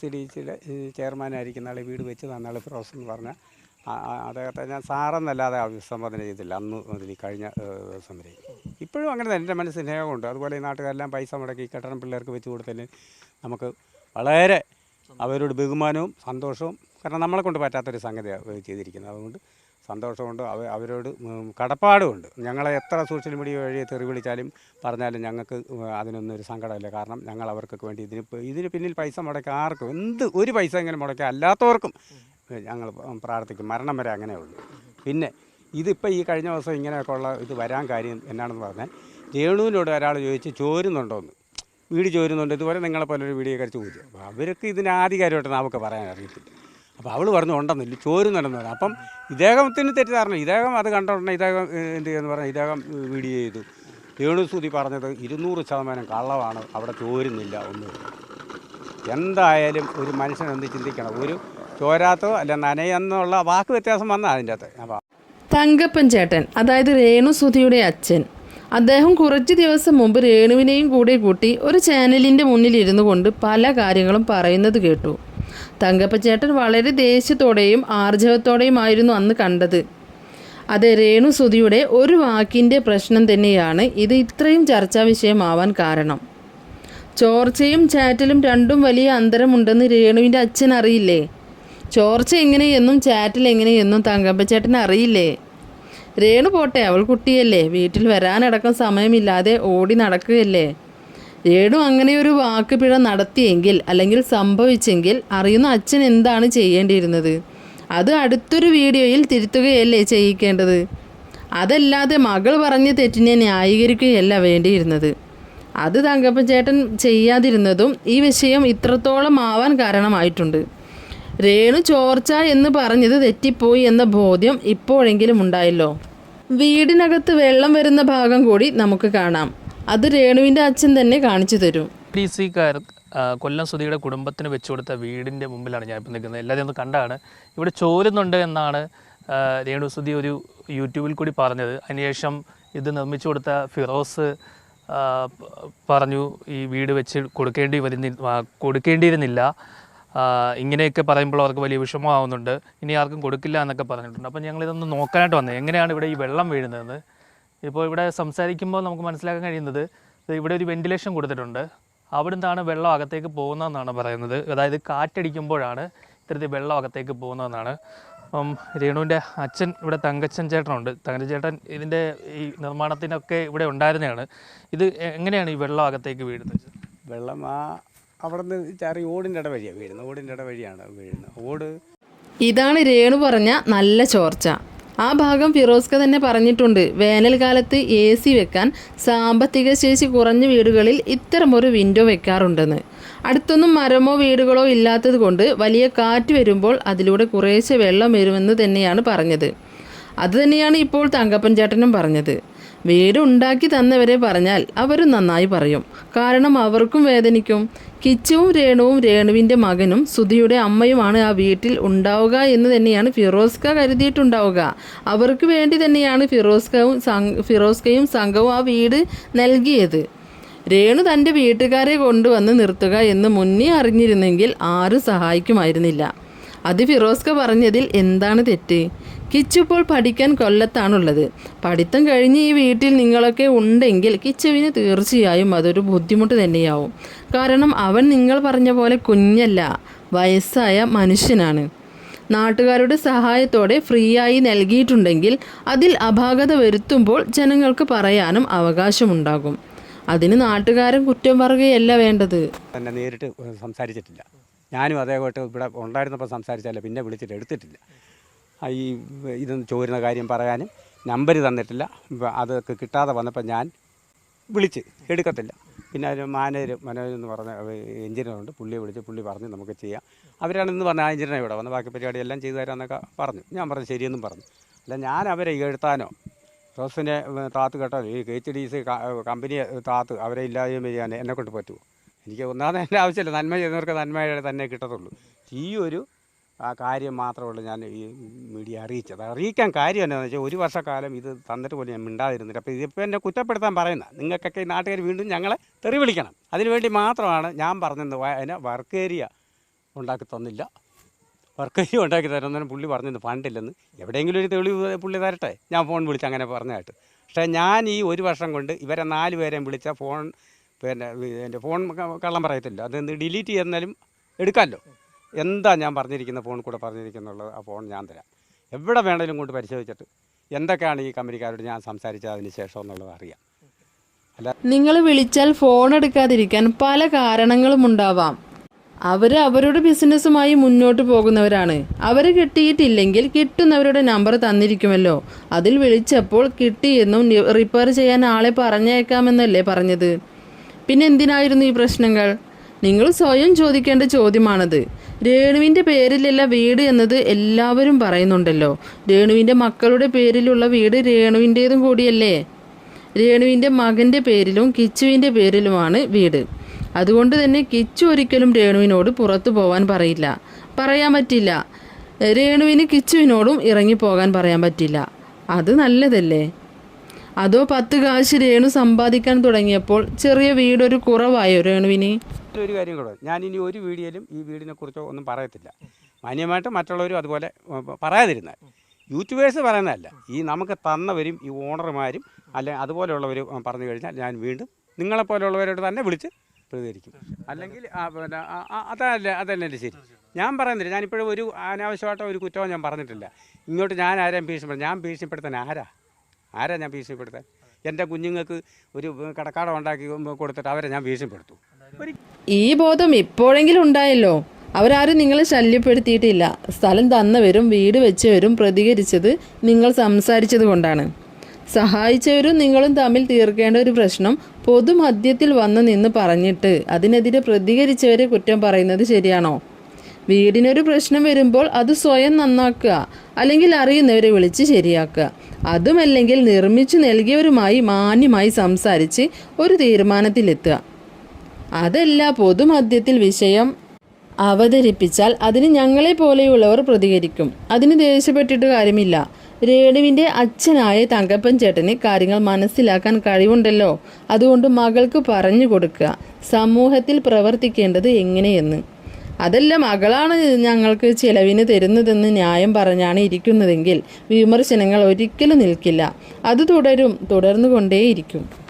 C D സിയുടെ ചെയർമാനായിരിക്കുന്ന വീട് വെച്ച് തന്നാൾ ഫിറോസ് എന്ന് പറഞ്ഞ അദ്ദേഹത്തെ ഞാൻ സാറെന്നല്ലാതെ അഭിസംബോധന ചെയ്തില്ല. അന്ന് മുതൽ കഴിഞ്ഞ ദിവസം വരെ. ഇപ്പോഴും അങ്ങനെ തന്നെ. എന്റെ മനസ്സിൽ സ്നേഹമുണ്ട്. അതുപോലെ ഈ നാട്ടുകാരെല്ലാം പൈസ മുടക്കി കെട്ടണം പിള്ളേർക്ക് വെച്ച് കൊടുത്തതിന് നമുക്ക് വളരെ അവരോട് ബഹുമാനവും സന്തോഷവും കാരണം നമ്മളെ കൊണ്ട് പറ്റാത്തൊരു സംഗതിയാണ് ചെയ്തിരിക്കുന്നത്. അതുകൊണ്ട് സന്തോഷമുണ്ട്. അവ അവരോട് കടപ്പാടുമുണ്ട്. ഞങ്ങളെ എത്ര സോഷ്യൽ മീഡിയ വഴി തെറി വിളിച്ചാലും പറഞ്ഞാലും ഞങ്ങൾക്ക് അതിനൊന്നും ഒരു സങ്കടമില്ല. കാരണം ഞങ്ങൾ അവർക്കൊക്കെ വേണ്ടി ഇതിന് ഇതിന് പിന്നിൽ പൈസ മുടക്കുക ആർക്കും എന്ത് ഒരു പൈസ എങ്ങനെ മുടക്കുക അല്ലാത്തവർക്കും ഞങ്ങൾ പ്രാർത്ഥിക്കും. മരണം വരെ അങ്ങനെ ഉള്ളൂ. പിന്നെ ഇതിപ്പോൾ ഈ കഴിഞ്ഞ ദിവസം ഇങ്ങനെയൊക്കെ ഉള്ള ഇത് വരാൻ കാര്യം എന്നാണെന്ന് പറഞ്ഞാൽ രേണുവിനോട് ഒരാൾ ചോദിച്ച് ചോരുന്നുണ്ടോയെന്ന് വീട് ചോരുന്നുണ്ട്. ഇതുപോലെ നിങ്ങളെ പോലൊരു വീഡിയോ കഴിച്ച് ചോദിച്ചു. അപ്പോൾ അവർക്ക് ഇതിന് ആധികാരികമായിട്ട് നമുക്ക് പറയാൻ അറിയത്തില്ല. അപ്പോൾ അവൾ പറഞ്ഞു ഉണ്ടെന്നില്ല ചോരുന്നുണ്ടെന്ന് പറഞ്ഞു. അപ്പം ഇദ്ദേഹത്തിന് തെറ്റിദ്ധാരണ. ഇദ്ദേഹം അത് കണ്ട ഉടനെ ഇദ്ദേഹം എന്ത് ചെയ്യുന്നു പറഞ്ഞാൽ ഇദ്ദേഹം വീഡിയോ ചെയ്തു. രേണുസൂതി പറഞ്ഞത് ഇരുന്നൂറ് ശതമാനം കള്ളമാണ് അവിടെ ചോരുന്നില്ല ഒന്നുമില്ല എന്തായാലും ഒരു മനുഷ്യൻ എന്ത് ചിന്തിക്കണം? ഒരു ചോരാത്തോ അല്ല നനയെന്നുള്ള വാക്ക് വ്യത്യാസം വന്ന അതിന്റെ അകത്ത്. അപ്പോൾ തങ്കപ്പൻ ചേട്ടൻ അതായത് രേണു സുധിയുടെ അച്ഛൻ. അദ്ദേഹം കുറച്ച് ദിവസം മുമ്പ് രേണുവിനെയും കൂടെ കൂട്ടി ഒരു ചാനലിന്റെ മുന്നിൽ ഇരുന്നു കൊണ്ട് പല കാര്യങ്ങളും പറയുന്നത് കേട്ടു. തങ്കപ്പൻ ചേട്ടൻ വളരെ ദേഷ്യത്തോടെയും ആർജവത്തോടെയുമായിരുന്നു അന്ന് കണ്ടത്. അത് രേണു സുധിയുടെ ഒരു വാക്കിന്റെ പ്രശ്നം തന്നെയാണ്. ഇത് ഇത്രയും ചർച്ചാ വിഷയമാവാൻ കാരണം. ചോർച്ചയും ചാറ്റലും രണ്ടും വലിയ അന്തരമുണ്ടെന്ന് രേണുവിന്റെ അച്ഛൻ അറിയില്ലേ? ചോർച്ച എങ്ങനെയെന്നും ചാറ്റൽ എങ്ങനെയെന്നും തങ്കപ്പച്ചേട്ടൻ അറിയില്ലേ? രേണു പോട്ടെ അവൾ കുട്ടിയല്ലേ. വീട്ടിൽ വരാനടക്കം സമയമില്ലാതെ ഓടി നടക്കുകയല്ലേ? രേണു അങ്ങനെ ഒരു വാക്ക് പിഴ നടത്തിയെങ്കിൽ അല്ലെങ്കിൽ സംഭവിച്ചെങ്കിൽ അറിയുന്ന അച്ഛൻ എന്താണ് ചെയ്യേണ്ടിയിരുന്നത്? അത് അടുത്തൊരു വീഡിയോയിൽ തിരുത്തുകയല്ലേ ചെയ്യിക്കേണ്ടത്? അതല്ലാതെ മകൾ പറഞ്ഞ തെറ്റിനെ ന്യായീകരിക്കുകയല്ല വേണ്ടിയിരുന്നത്. അത് തങ്കപ്പൻ ചേട്ടൻ ചെയ്യാതിരുന്നതും ഈ വിഷയം ഇത്രത്തോളം ആവാൻ കാരണമായിട്ടുണ്ട്. രേണു ചോർച്ച എന്ന് പറഞ്ഞത് തെറ്റിപ്പോയി എന്ന ബോധ്യം ഇപ്പോഴെങ്കിലും ഉണ്ടായല്ലോ. വീടിനകത്ത് വെള്ളം വരുന്ന ഭാഗം കൂടി നമുക്ക് കാണാം. അത് രേണുവിന്റെ അച്ഛൻ തന്നെ കാണിച്ചു തരും. ഡി സിക്കാർ കൊല്ലം സുധിയുടെ കുടുംബത്തിന് വെച്ചു കൊടുത്ത വീടിന്റെ മുമ്പിലാണ് ഞാൻ ഇപ്പം നിൽക്കുന്നത്. എല്ലാവരും ഒന്ന് കണ്ടാണ്. ഇവിടെ ചോരുന്നുണ്ട് എന്നാണ് രേണു സുധി ഒരു യൂട്യൂബിൽ കൂടി പറഞ്ഞത്. അതിനുശേഷം ഇത് നിർമ്മിച്ചു കൊടുത്ത ഫിറോസ് പറഞ്ഞു ഈ വീട് വെച്ച് കൊടുക്കേണ്ടി വരുന്നി കൊടുക്കേണ്ടിയിരുന്നില്ല. ഇങ്ങനെയൊക്കെ പറയുമ്പോൾ അവർക്ക് വലിയ വിഷമമാവുന്നുണ്ട്. ഇനി ആർക്കും കൊടുക്കില്ല എന്നൊക്കെ പറഞ്ഞിട്ടുണ്ട്. അപ്പം ഞങ്ങളിതൊന്ന് നോക്കാനായിട്ട് വന്നത് എങ്ങനെയാണ് ഇവിടെ ഈ വെള്ളം വീഴുന്നതെന്ന് ഇപ്പോൾ ഇവിടെ സംസാരിക്കുമ്പോൾ നമുക്ക് മനസ്സിലാക്കാൻ കഴിയുന്നത് ഇവിടെ ഒരു വെന്റിലേഷൻ കൊടുത്തിട്ടുണ്ട്. അവിടെ നിന്നാണ് വെള്ളം അകത്തേക്ക് പോകുന്നതെന്നാണ് പറയുന്നത്. അതായത് കാറ്റടിക്കുമ്പോഴാണ് ഇത്തരത്തിൽ വെള്ളം അകത്തേക്ക് പോകുന്നതെന്നാണ്. അപ്പം രേണുവിന്റെ അച്ഛൻ ഇവിടെ തങ്കച്ചൻ ചേട്ടനുണ്ട്. തങ്കച്ചൻ ചേട്ടൻ ഇതിന്റെ ഈ നിർമ്മാണത്തിനൊക്കെ ഇവിടെ ഉണ്ടായിരുന്നതാണ്. ഇത് എങ്ങനെയാണ് ഈ വെള്ളം അകത്തേക്ക് വീഴുന്നത്? വെള്ളം ആ അവിടെ നിന്ന് ചാറി ഓടിന്റെ ഇട വഴിയാണ് വീഴുന്നത്. ഓടിന്റെ ഇട വഴിയാണ് വീഴുന്നത്. ഓട് ഇതാണ് രേണു പറഞ്ഞ നല്ല ചോർച്ച. ആ ഭാഗം ഫിറോസ്ക തന്നെ പറഞ്ഞിട്ടുണ്ട്. വേനൽക്കാലത്ത് എ സി വെക്കാൻ സാമ്പത്തിക ശേഷി കുറഞ്ഞ വീടുകളിൽ ഇത്തരമൊരു വിൻഡോ വെക്കാറുണ്ടെന്ന്. അടുത്തൊന്നും മരമോ വീടുകളോ ഇല്ലാത്തത് കൊണ്ട് വലിയ കാറ്റ് വരുമ്പോൾ അതിലൂടെ കുറേശ്ശെ വെള്ളം വരുമെന്ന് തന്നെയാണ് പറഞ്ഞത്. അതുതന്നെയാണ് ഇപ്പോൾ തങ്കപ്പൻ ചേട്ടനും പറഞ്ഞത്. വീട് ഉണ്ടാക്കി തന്നവരെ പറഞ്ഞാൽ അവരും നന്നായി പറയും. കാരണം അവർക്കും വേദനിക്കും. കിച്ചുവും രേണുവും രേണുവിന്റെ മകനും സുധിയുടെ അമ്മയുമാണ് ആ വീട്ടിൽ ഉണ്ടാവുക എന്ന് തന്നെയാണ് ഫിറോസ്ക കരുതിയിട്ടുണ്ടാവുക. അവർക്ക് വേണ്ടി തന്നെയാണ് ഫിറോസ്കവും ഫിറോസ്കയും സംഘവും ആ വീട് നൽകിയത്. രേണു തന്റെ വീട്ടുകാരെ കൊണ്ടുവന്ന് നിർത്തുക എന്ന് മുന്നേ അറിഞ്ഞിരുന്നെങ്കിൽ ആരും സഹായിക്കുമായിരുന്നില്ല. അത് ഫിറോസ്ക പറഞ്ഞതിൽ എന്താണ് തെറ്റ്? കിച്ചു ഇപ്പോൾ പഠിക്കാൻ കൊല്ലത്താണുള്ളത്. പഠിത്തം കഴിഞ്ഞ് ഈ വീട്ടിൽ നിങ്ങളൊക്കെ ഉണ്ടെങ്കിൽ കിച്ചുവിന് തീർച്ചയായും അതൊരു ബുദ്ധിമുട്ട് തന്നെയാവും. കാരണം അവൻ നിങ്ങൾ പറഞ്ഞ പോലെ കുഞ്ഞല്ല വയസ്സായ മനുഷ്യനാണ്. നാട്ടുകാരുടെ സഹായത്തോടെ ഫ്രീ ആയി നൽകിയിട്ടുണ്ടെങ്കിൽ അതിൽ അപാകത വരുത്തുമ്പോൾ ജനങ്ങൾക്ക് പറയാനും അവകാശമുണ്ടാകും. അതിന് നാട്ടുകാരൻ കുറ്റം പറയുകയല്ല വേണ്ടത്. തന്നെ നേരിട്ട് സംസാരിച്ചിട്ടില്ല. ഞാനും അതേപോലെ ഇവിടെ ഉണ്ടായിരുന്നപ്പോൾ സംസാരിച്ചല്ല പിന്നെ വിളിച്ചിട്ട് എടുത്തിട്ടില്ല. ഈ ഇത് ചോരുന്ന കാര്യം പറയാനും നമ്പർ തന്നിട്ടില്ല. അതൊക്കെ കിട്ടാതെ വന്നപ്പോൾ ഞാൻ വിളിച്ച്. എടുക്കത്തില്ല. പിന്നെ ഒരു മാനേജർ മനോജ് എന്ന് പറഞ്ഞ എഞ്ചിനീയറുണ്ട്. പുള്ളിയെ വിളിച്ച് പുള്ളി പറഞ്ഞ് നമുക്ക് ചെയ്യാം. അവരാണ് ഇന്ന് പറഞ്ഞ ആ എഞ്ചിനീയർ ഇവിടെ വന്ന് ബാക്കി പരിപാടി എല്ലാം ചെയ്തു തരാമെന്നൊക്കെ പറഞ്ഞു. ഞാൻ പറഞ്ഞു ശരിയെന്നും പറഞ്ഞു. അല്ല ഞാൻ അവരെ എഴുത്താനോ റോസിനെ താത്ത് കേട്ടോ ഈ എച്ച് ഡി സി കമ്പനിയെ താത്ത് അവരെ ഇല്ലാതെയും ചെയ്യാൻ എന്നെ കൊണ്ട് പറ്റുമോ എനിക്ക് ഒന്നാമത് എന്റെ ആവശ്യമില്ല. നന്മ ചെയ്യുന്നവർക്ക് നന്മയുടെ തന്നെ കിട്ടത്തുള്ളൂ. ഈ ഒരു ആ കാര്യം മാത്രമുള്ളൂ ഞാൻ ഈ മീഡിയ അറിയിച്ചത്. അറിയിക്കാൻ കാര്യം എന്നാന്ന് വെച്ചാൽ ഒരു വർഷക്കാലം ഇത് തന്നിട്ട് പോലും ഞാൻ മിണ്ടാതിരുന്നില്ല. അപ്പോൾ ഇതിപ്പോൾ എന്നെ കുറ്റപ്പെടുത്താൻ പറയുന്ന നിങ്ങൾക്കൊക്കെ ഈ നാട്ടുകാർ വീണ്ടും ഞങ്ങളെ തെറി വിളിക്കണം. അതിനുവേണ്ടി മാത്രമാണ് ഞാൻ പറഞ്ഞത് അതിനെ വർക്ക് ഏരിയ ഉണ്ടാക്കി തന്നില്ല. വർക്ക് ഏരിയ ഉണ്ടാക്കി തരുന്നതിന് പുള്ളി പറഞ്ഞത് ഫണ്ടില്ലെന്ന് എവിടെയെങ്കിലും ഒരു തെളിവ് പുള്ളി തരട്ടെ? ഞാൻ ഫോൺ വിളിച്ച് അങ്ങനെ പറഞ്ഞായിട്ട്. പക്ഷേ ഞാൻ ഈ ഒരു വർഷം കൊണ്ട് ഇവരെ നാല് പേരെയും വിളിച്ച ഫോൺ പിന്നെ എന്റെ ഫോൺ കള്ളം പറയത്തില്ല. അതെന്ത് ഡിലീറ്റ് ചെയ്യുന്നാലും എടുക്കാമല്ലോ എന്താ ഞാൻ പറഞ്ഞിരിക്കുന്ന ഫോൺ കൂടെ പറഞ്ഞിരിക്കുന്നുള്ളത് ആ ഫോൺ ഞാൻ തരാം. എവിടെ വേണേലും കൊണ്ട് പരിശോധിച്ചിട്ട് എന്തൊക്കെയാണ് ഈ കമ്പനിക്കാരോട് ഞാൻ സംസാരിച്ചതിന് ശേഷം എന്നുള്ളത് അറിയാം. നിങ്ങൾ വിളിച്ചാൽ ഫോൺ എടുക്കാതിരിക്കാൻ പല കാരണങ്ങളും ഉണ്ടാവാം. അവർ അവരുടെ ബിസിനസ്സുമായി മുന്നോട്ട് പോകുന്നവരാണ്. അവർ കിട്ടിയിട്ടില്ലെങ്കിൽ കിട്ടുന്നവരുടെ നമ്പർ തന്നിരിക്കുമല്ലോ. അതിൽ വിളിച്ചപ്പോൾ കിട്ടിയെന്നും റിപ്പയർ ചെയ്യാൻ ആളെ പറഞ്ഞേക്കാമെന്നല്ലേ പറഞ്ഞത്. പിന്നെ എന്തിനായിരുന്നു ഈ പ്രശ്നങ്ങൾ? നിങ്ങൾ സ്വയം ചോദിക്കേണ്ട ചോദ്യമാണത്. രേണുവിന്റെ പേരിലുള്ള വീട് എന്നത് എല്ലാവരും പറയുന്നുണ്ടല്ലോ. രേണുവിന്റെ മക്കളുടെ പേരിലുള്ള വീട് രേണുവിന്റേതും കൂടിയല്ലേ? രേണുവിന്റെ മകന്റെ പേരിലും കിച്ചുവിന്റെ പേരിലുമാണ് വീട്. അതുകൊണ്ട് തന്നെ കിച്ചു ഒരിക്കലും രേണുവിനോട് പുറത്തു പോകാൻ പറയില്ല. പറയാൻ പറ്റില്ല. രേണുവിന് കിച്ചുവിനോടും ഇറങ്ങിപ്പോകാൻ പറയാൻ പറ്റില്ല. അത് നല്ലതല്ലേ? അതോ പത്ത് കാശ് രേണു സമ്പാദിക്കാൻ തുടങ്ങിയപ്പോൾ ചെറിയ വീടൊരു കുറവായോ രേണുവിന്? ഒരു കാര്യം കൂടെ. ഞാൻ ഇനി ഒരു വീഡിയോയിലും ഈ വീടിനെ കുറിച്ചോ ഒന്നും പറയത്തില്ല. മാന്യമായിട്ട് മറ്റുള്ളവരും അതുപോലെ പറയാതിരുന്നാൽ. യൂട്യൂബേഴ്സ് പറയുന്നതല്ല. ഈ നമുക്ക് തന്നവരും ഈ ഓണർമാരും അല്ലെ അതുപോലെയുള്ളവർ പറഞ്ഞു കഴിഞ്ഞാൽ ഞാൻ വീണ്ടും നിങ്ങളെപ്പോലെയുള്ളവരോട് തന്നെ വിളിച്ച് പ്രതികരിക്കും. അല്ലെങ്കിൽ അതല്ല അതല്ല ശരി. ഞാൻ പറയുന്നില്ല. ഞാനിപ്പോഴും ഒരു അനാവശ്യമായിട്ടോ ഒരു കുറ്റവും ഞാൻ പറഞ്ഞിട്ടില്ല. ഇങ്ങോട്ട് ഞാൻ ആരെയും ഭീഷണിപ്പെടുത്താൻ ഞാൻ ഭീഷണിപ്പെടുത്താൻ ആരാ? ആരാ ഞാൻ ഭീഷണിപ്പെടുത്താൻ? എന്റെ കുഞ്ഞുങ്ങൾക്ക് ഒരു കടക്കാടം ഉണ്ടാക്കി കൊടുത്തിട്ട് അവരെ ഞാൻ ഭീഷണിപ്പെടുത്തു. ഈ ബോധം ഇപ്പോഴെങ്കിലും ഉണ്ടായല്ലോ. അവരാരും നിങ്ങളെ ശല്യപ്പെടുത്തിയിട്ടില്ല. സ്ഥലം തന്നവരും വീട് വെച്ചവരും പ്രതികരിച്ചത് നിങ്ങൾ സംസാരിച്ചത് കൊണ്ടാണ്. സഹായിച്ചവരും നിങ്ങളും തമ്മിൽ തീർക്കേണ്ട ഒരു പ്രശ്നം പൊതുമധ്യത്തിൽ വന്ന് നിന്ന് പറഞ്ഞിട്ട് അതിനെതിരെ പ്രതികരിച്ചവരെ കുറ്റം പറയുന്നത് ശരിയാണോ? വീടിനൊരു പ്രശ്നം വരുമ്പോൾ അത് സ്വയം നന്നാക്കുക അല്ലെങ്കിൽ അറിയുന്നവരെ വിളിച്ച് ശരിയാക്കുക. അതുമല്ലെങ്കിൽ നിർമ്മിച്ചു നൽകിയവരുമായി മാന്യമായി സംസാരിച്ച് ഒരു തീരുമാനത്തിലെത്തുക. അതല്ല പൊതുമധ്യത്തിൽ വിഷയം അവതരിപ്പിച്ചാൽ അതിന് ഞങ്ങളെ പോലെയുള്ളവർ പ്രതികരിക്കും. അതിന് ദേഷ്യപ്പെട്ടിട്ട് കാര്യമില്ല. രേണുവിന്റെ അച്ഛനായ തങ്കപ്പൻ ചേട്ടന് കാര്യങ്ങൾ മനസ്സിലാക്കാൻ കഴിവുണ്ടല്ലോ. അതുകൊണ്ട് മകൾക്ക് പറഞ്ഞു കൊടുക്കുക. സമൂഹത്തിൽ പ്രവർത്തിക്കേണ്ടത് എങ്ങനെയെന്ന്. അതല്ല മകളാണ് ഞങ്ങൾക്ക് ചിലവിന് തരുന്നതെന്ന് ന്യായം പറഞ്ഞാണ് ഇരിക്കുന്നതെങ്കിൽ വിമർശനങ്ങൾ ഒരിക്കലും നിൽക്കില്ല. അത് തുടരും തുടർന്നുകൊണ്ടേയിരിക്കും.